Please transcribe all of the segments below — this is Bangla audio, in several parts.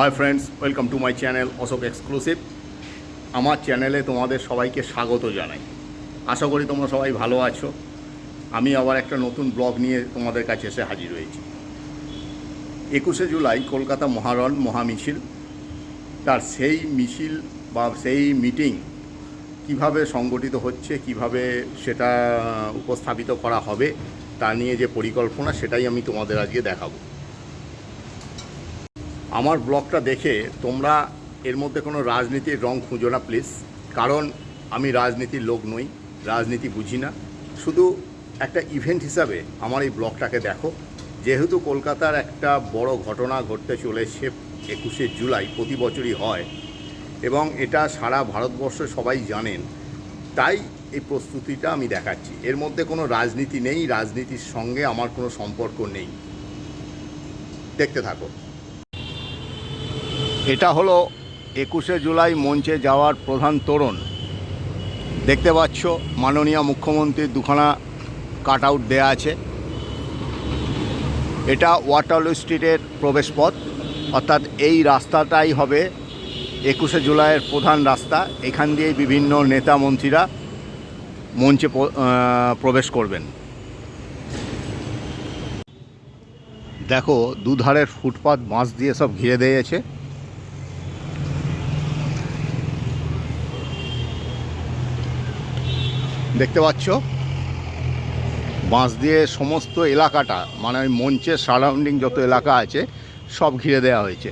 Hi friends welcome to my channel Ashok exclusive আমার চ্যানেলে তোমাদের সবাইকে স্বাগত জানাই। আশা করি তোমরা সবাই ভালো আছো। আমি আবার একটা নতুন ব্লগ নিয়ে তোমাদের কাছে এসে হাজির হয়েছি। একুশে জুলাই কলকাতা মহারণ, মহামিছিল। তার সেই মিছিল বা সেই মিটিং কীভাবে সংগঠিত হচ্ছে, কীভাবে সেটা উপস্থাপিত করা হবে, তা নিয়ে যে পরিকল্পনা, সেটাই আমি তোমাদের আজকে দেখাবো। আমার ব্লগটা দেখে তোমরা এর মধ্যে কোনো রাজনীতির রং খুঁজো না প্লিজ কারণ আমি রাজনীতির লোক নই, রাজনীতি বুঝি না। শুধু একটা ইভেন্ট হিসাবে আমার এই ব্লগটাকে দেখো। যেহেতু কলকাতার একটা বড় ঘটনা ঘটতে চলেছে একুশে জুলাই, প্রতি বছরই হয়, এবং এটা সারা ভারতবর্ষে সবাই জানেন, তাই এই প্রস্তুতিটা আমি দেখাচ্ছি। এর মধ্যে কোনো রাজনীতি নেই, রাজনীতির সঙ্গে আমার কোনো সম্পর্ক নেই। দেখতে থাকো। এটা হলো একুশে জুলাই মঞ্চে যাওয়ার প্রধান তোরণ। দেখতে পাচ্ছ, মাননীয় মুখ্যমন্ত্রীর দুখানা কাট আউট দেওয়া আছে। এটা ওয়াটারলু স্ট্রিটের প্রবেশপথ, অর্থাৎ এই রাস্তাটাই হবে একুশে জুলাইয়ের প্রধান রাস্তা। এখান দিয়েই বিভিন্ন নেতা মন্ত্রীরা মঞ্চে প্রবেশ করবেন। দেখো, দুধারের ফুটপাত বাঁশ দিয়ে সব ঘিরে দিয়েছে। দেখতে পাচ্ছ? বাঁশ দিয়ে সমস্ত এলাকাটা মানে ওই মঞ্চের সারাউন্ডিং যত এলাকা আছে, সব ঘিরে দেওয়া হয়েছে।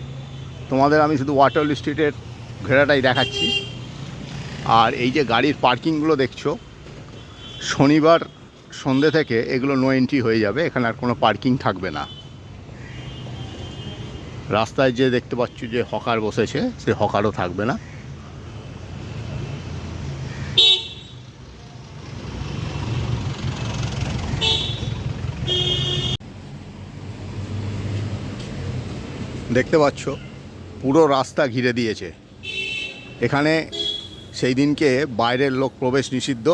তোমাদের আমি শুধু ওয়াটারলি স্ট্রিটের ঘেরাটাই দেখাচ্ছি। আর এই যে গাড়ির পার্কিংগুলো দেখছ, শনিবার সন্ধ্যে থেকে এগুলো নো এন্ট্রি হয়ে যাবে, এখানে আর কোনো পার্কিং থাকবে না। রাস্তায় যে দেখতে পাচ্ছ যে হকার বসেছে, সে হকারও থাকবে না। দেখতে পাচ্ছ, পুরো রাস্তা ঘিরে দিয়েছে। এখানে সেই দিনকে বাইরের লোক প্রবেশ নিষিদ্ধ।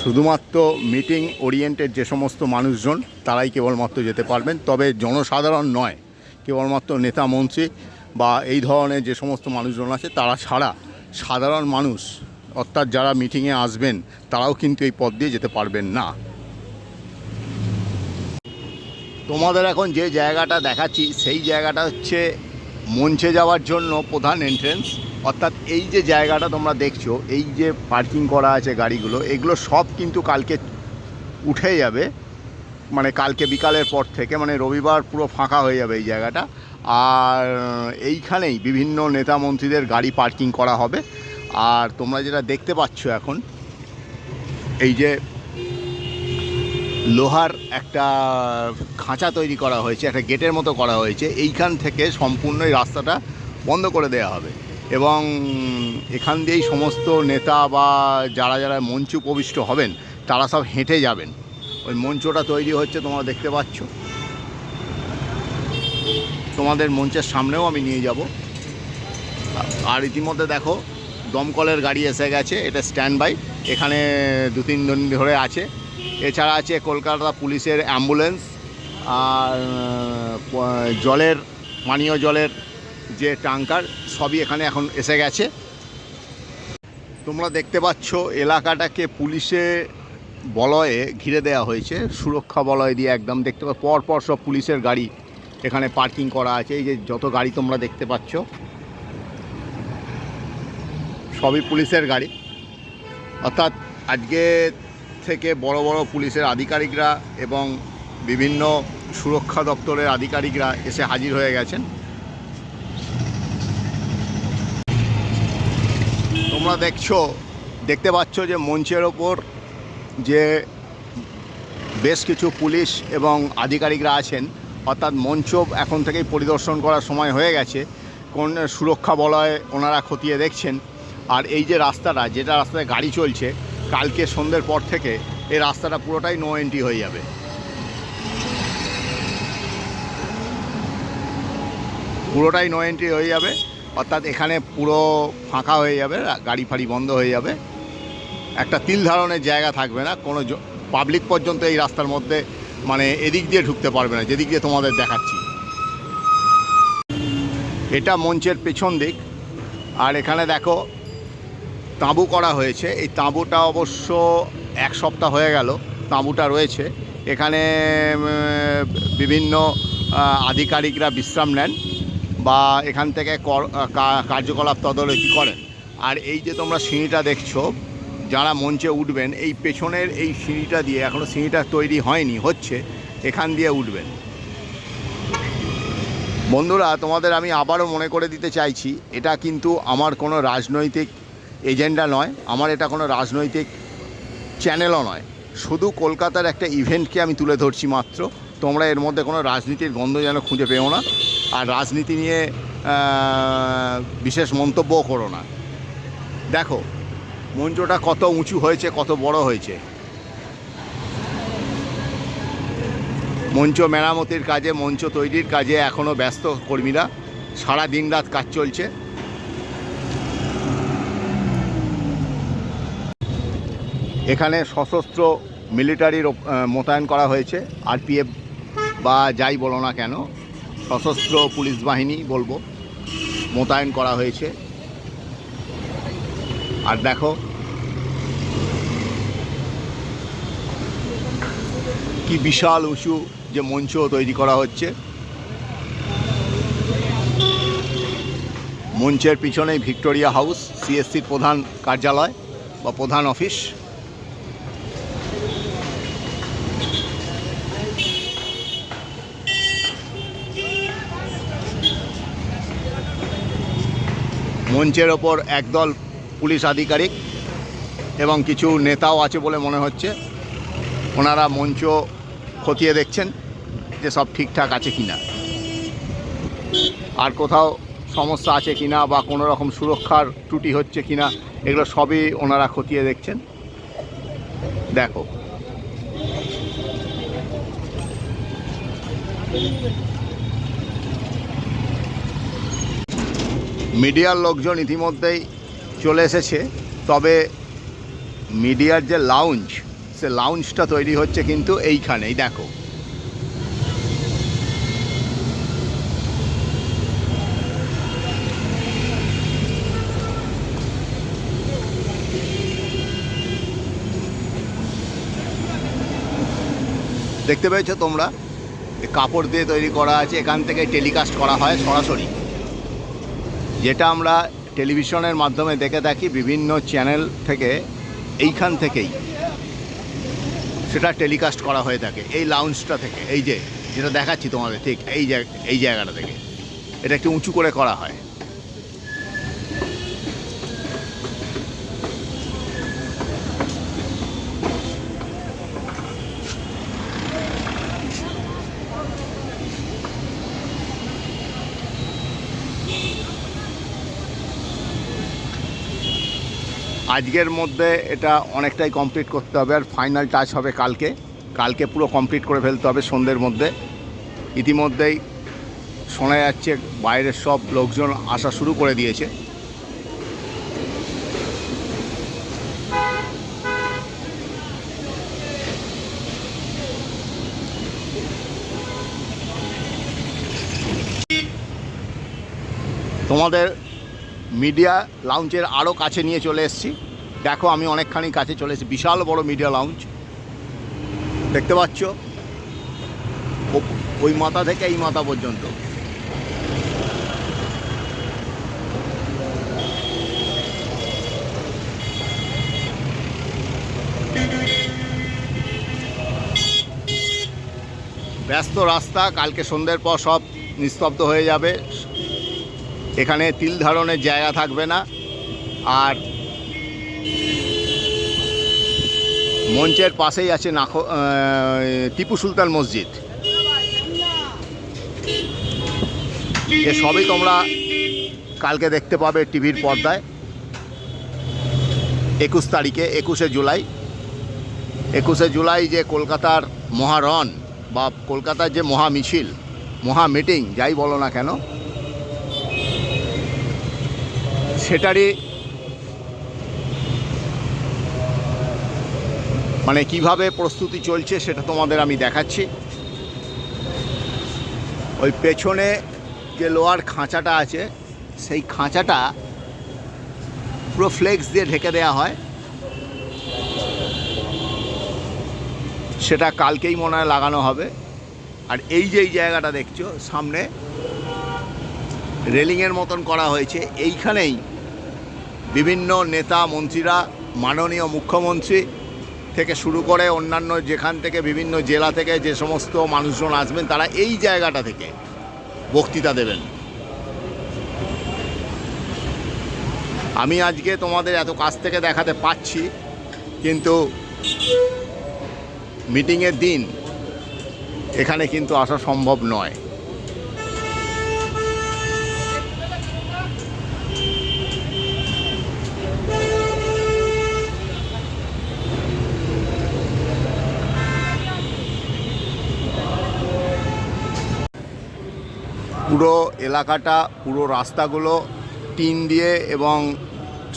শুধুমাত্র মিটিং ওরিয়েন্টেড যে সমস্ত মানুষজন, তারাই কেবলমাত্র যেতে পারবেন। তবে জনসাধারণ নয়, কেবলমাত্র নেতা মন্ত্রী বা এই ধরনের যে সমস্ত মানুষজন আছে, তারা ছাড়া সাধারণ মানুষ, অর্থাৎ যারা মিটিংয়ে আসবেন, তারাও কিন্তু এই পথ দিয়ে যেতে পারবেন না। তোমাদের এখন যে জায়গাটা দেখাচ্ছি, সেই জায়গাটা হচ্ছে মঞ্চে যাওয়ার জন্য প্রধান এন্ট্রেন্স অর্থাৎ এই যে জায়গাটা তোমরা দেখছ, এই যে পার্কিং করা আছে গাড়িগুলো, এগুলো সব কিন্তু কালকে উঠে যাবে। মানে কালকে বিকালের পর থেকে মানে রবিবার পুরো ফাঁকা হয়ে যাবে এই জায়গাটা। আর এইখানেই বিভিন্ন নেতা মন্ত্রীদের গাড়ি পার্কিং করা হবে। আর তোমরা যেটা দেখতে পাচ্ছ এখন, এই যে লোহার একটা খাঁচা তৈরি করা হয়েছে, একটা গেটের মতো করা হয়েছে। এইখান থেকে সম্পূর্ণ এই রাস্তাটা বন্ধ করে দেওয়া হবে। এবং এখান দিয়েই সমস্ত নেতা বা যারা যারা মঞ্চ উপবিষ্ট হবেন, তারা সব হেঁটে যাবেন। ওই মঞ্চটা তৈরি হচ্ছে, তোমরা দেখতে পাচ্ছ। তোমাদের মঞ্চের সামনেও আমি নিয়ে যাব। আর ইতিমধ্যে দেখো, দমকলের গাড়ি এসে গেছে, এটা স্ট্যান্ড বাই এখানে দু তিন দিন ধরে আছে। এছাড়া আছে কলকাতা পুলিশের অ্যাম্বুলেন্স আর জলের পানীয় জলের যে ট্যাঙ্কার সবই এখানে এখন এসে গেছে। তোমরা দেখতে পাচ্ছ এলাকাটাকে পুলিশে বলয়ে ঘিরে দেওয়া হয়েছে, সুরক্ষা বলয় দিয়ে একদম দেখতে পা, পর পর সব পুলিশের গাড়ি এখানে পার্কিং করা আছে, এই যে যত গাড়ি তোমরা দেখতে পাচ্ছ, সবই পুলিশের গাড়ি। অর্থাৎ আজকে থেকে বড় বড় পুলিশের আধিকারিকরা এবং বিভিন্ন সুরক্ষা দপ্তরের আধিকারিকরা এসে হাজির হয়ে গেছেন। তোমরা দেখছ, দেখতে পাচ্ছ যে মঞ্চের ওপর যে বেশ কিছু পুলিশ এবং আধিকারিকরা আছেন, অর্থাৎ মঞ্চ এখন থেকেই পরিদর্শন করার সময় হয়ে গেছে। কোন সুরক্ষা বলয় ওনারা খতিয়ে দেখছেন। আর এই যে রাস্তাটা, যেটা রাস্তায় গাড়ি চলছে কালকে সন্ধ্যের পর থেকে এই রাস্তাটা পুরোটাই নো এন্ট্রি হয়ে যাবে। পুরোটাই নো এন্ট্রি হয়ে যাবে, অর্থাৎ এখানে পুরো ফাঁকা হয়ে যাবে, গাড়ি ফাড়ি বন্ধ হয়ে যাবে। একটা তিল ধারণের জায়গা থাকবে না, কোনো পাবলিক পর্যন্ত এই রাস্তার মধ্যে মানে এদিক দিয়ে ঢুকতে পারবে না, যেদিক দিয়ে তোমাদের দেখাচ্ছি। এটা মঞ্চের পেছন দিক, আর এখানে দেখো তাঁবু করা হয়েছে। এই তাঁবুটা অবশ্য এক সপ্তাহ হয়ে গেল, তাঁবুটা রয়েছে। এখানে বিভিন্ন আধিকারিকরা বিশ্রাম নেন বা এখান থেকে কর- কার্যকলাপ তদারকি করেন। আর এই যে তোমরা সিঁড়িটা দেখছ, যারা মঞ্চে উঠবেন, এই পেছনের এই সিঁড়িটা দিয়ে এখনও সিঁড়িটা তৈরি হয়নি, হচ্ছে এখান দিয়ে উঠবেন। বন্ধুরা, তোমাদের আমি আবারও মনে করে দিতে চাইছি, এটা কিন্তু আমার কোনো রাজনৈতিক এজেন্ডা নয়, আমার এটা কোনো রাজনৈতিক চ্যানেলও নয়। শুধু কলকাতার একটা ইভেন্টকে আমি তুলে ধরছি মাত্র। তোমরা এর মধ্যে কোনো রাজনীতির গন্ধ যেন খুঁজে পেও না। আর রাজনীতি নিয়ে বিশেষ মন্তব্যও করো না। দেখো, মঞ্চটা কত উঁচু হয়েছে, কত বড় হয়েছে। মঞ্চ মেরামতির কাজে, মঞ্চ তৈরির কাজে এখনও ব্যস্ত কর্মীরা। সারা দিন রাত কাজ চলছে। এখানে সশস্ত্র মিলিটারির মোতায়েন করা হয়েছে, আরপিএফ বা যাই বলো না কেন, সশস্ত্র পুলিশ বাহিনী বলব, মোতায়েন করা হয়েছে। আর দেখো, কি বিশাল উঁচু যে মঞ্চ তৈরি করা হচ্ছে। মঞ্চের পিছনেই ভিক্টোরিয়া হাউস, সিএসসির প্রধান কার্যালয় বা প্রধান অফিস। মঞ্চের ওপর একদল পুলিশ আধিকারিক এবং কিছু নেতাও আছে বলে মনে হচ্ছে। ওনারা মঞ্চ খতিয়ে দেখছেন যে সব ঠিকঠাক আছে কিনা। আর কোথাও সমস্যা আছে কিনা বা কোনো রকম সুরক্ষার ত্রুটি হচ্ছে কিনা, এগুলো সবই ওনারা খতিয়ে দেখছেন। দেখো। মিডিয়ার লোকজন ইতিমধ্যেই চলে এসেছে। তবে মিডিয়ার যে লাউঞ্জ সে লাউঞ্জটা তৈরি হচ্ছে কিন্তু এইখানেই, দেখো। দেখতে পেয়েছ তোমরা? কাপড় দিয়ে তৈরি করা আছে, এখান থেকে টেলিকাস্ট করা হয় সরাসরি। যেটা আমরা টেলিভিশনের মাধ্যমে দেখে থাকি, বিভিন্ন চ্যানেল থেকে, এইখান থেকেই। সেটা টেলিকাস্ট করা হয়ে থাকে, এই লাউঞ্জটা থেকে, এই যে, যেটা দেখাচ্ছি তোমাদের, ঠিক এই এই জায়গাটা থেকে। এটা একটু উঁচু করে করা হয়। আজকের মধ্যে এটা অনেকটাই কমপ্লিট করতে হবে, আর ফাইনাল টাচ হবে কালকে। কালকে পুরো কমপ্লিট করে ফেলতে হবে সন্ধ্যের মধ্যে। ইতিমধ্যেই শোনা যাচ্ছে বাইরের সব লোকজন আসা শুরু করে দিয়েছে। তোমাদের মিডিয়া লাউঞ্জের আরও কাছে নিয়ে চলে এসেছি। দেখো, আমি অনেকখানি কাছে চলে এসেছি। বিশাল বড় মিডিয়া লাউঞ্জ দেখতে পাচ্ছ? ওই মাথা থেকে এই মাথা পর্যন্ত। ব্যস্ত রাস্তা, কালকে সন্ধ্যের পর সব নিস্তব্ধ হয়ে যাবে। এখানে তিল ধারণের জায়গা থাকবে না। আর মঞ্চের পাশেই আছে নাখ টিপু সুলতান মসজিদ। এ সবই তোমরা কালকে দেখতে পাবে টিভির পর্দায়। একুশ তারিখে, একুশে জুলাই। একুশে জুলাই যে কলকাতার মহারণ বা কলকাতার যে মহা মিছিল মহা মিটিং যাই বলো না কেন, সেটারই মানে কীভাবে প্রস্তুতি চলছে সেটা তোমাদের আমি দেখাচ্ছি। ওই পেছনে যে লোহার খাঁচাটা আছে, সেই খাঁচাটা পুরো ফ্লেক্স দিয়ে ঢেকে দেওয়া হয়। সেটা কালকেই মনে হয় লাগানো হবে। আর এই যে এই জায়গাটা দেখছ, সামনে রেলিংয়ের মতন করা হয়েছে। এইখানেই বিভিন্ন নেতা, মন্ত্রীরা, মাননীয় মুখ্যমন্ত্রী থেকে শুরু করে অন্যান্য যেখান থেকে বিভিন্ন জেলা থেকে যে সমস্ত মানুষজন আসবেন, তারা এই জায়গাটা থেকে বক্তৃতা দেবেন। আমি আজকে তোমাদের এত কাছ থেকে দেখাতে পাচ্ছি, কিন্তু মিটিংয়ের দিন এখানে কিন্তু আসা সম্ভব নয়। পুরো এলাকাটা, পুরো রাস্তাগুলো টিন দিয়ে এবং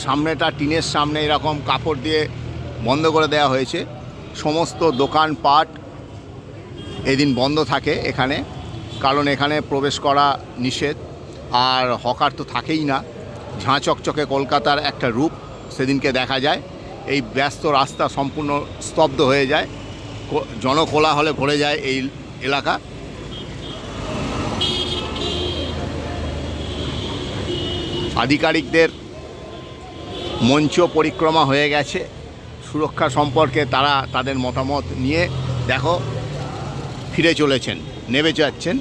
সামনেটা টিনের সামনে এরকম কাপড় দিয়ে বন্ধ করে দেওয়া হয়েছে। সমস্ত দোকানপাট এদিন বন্ধ থাকে এখানে, কারণ এখানে প্রবেশ করা নিষেধ। আর হকার তো থাকেই না। ঝাঁ চকচকে কলকাতার একটা রূপ সেদিনকে দেখা যায়। এই ব্যস্ত রাস্তা সম্পূর্ণ স্তব্ধ হয়ে যায়। জনকোলাহলে ভরে যায় এই এলাকা। আধিকারিকদের মঞ্চ পরিক্রমা হয়ে গেছে। সুরক্ষা সম্পর্কে তারা তাদের মতামত নিয়ে দেখো, ফিরে চলেছেন, নেমে যাচ্ছেন।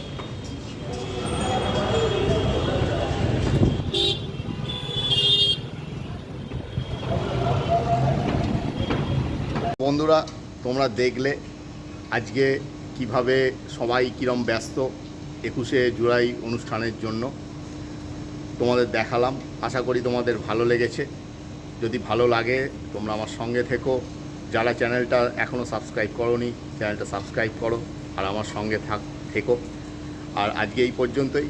বন্ধুরা, তোমরা দেখলে আজকে কীভাবে সবাই কীরম ব্যস্ত একুশে জুলাই অনুষ্ঠানের জন্য। তোমাদের দেখালাম। আশা করি তোমাদের ভালো লেগেছে। যদি ভালো লাগে, তোমরা আমার সঙ্গে থেকো। যারা চ্যানেলটা এখনও সাবস্ক্রাইব করোনি, চ্যানেলটা সাবস্ক্রাইব করো আর আমার সঙ্গে থাক, থেকো। আর আজকে এই পর্যন্তই।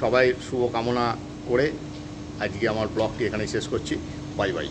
সবাই শুভকামনা করে আজকে আমার ব্লগটি এখানে শেষ করছি। Bye bye.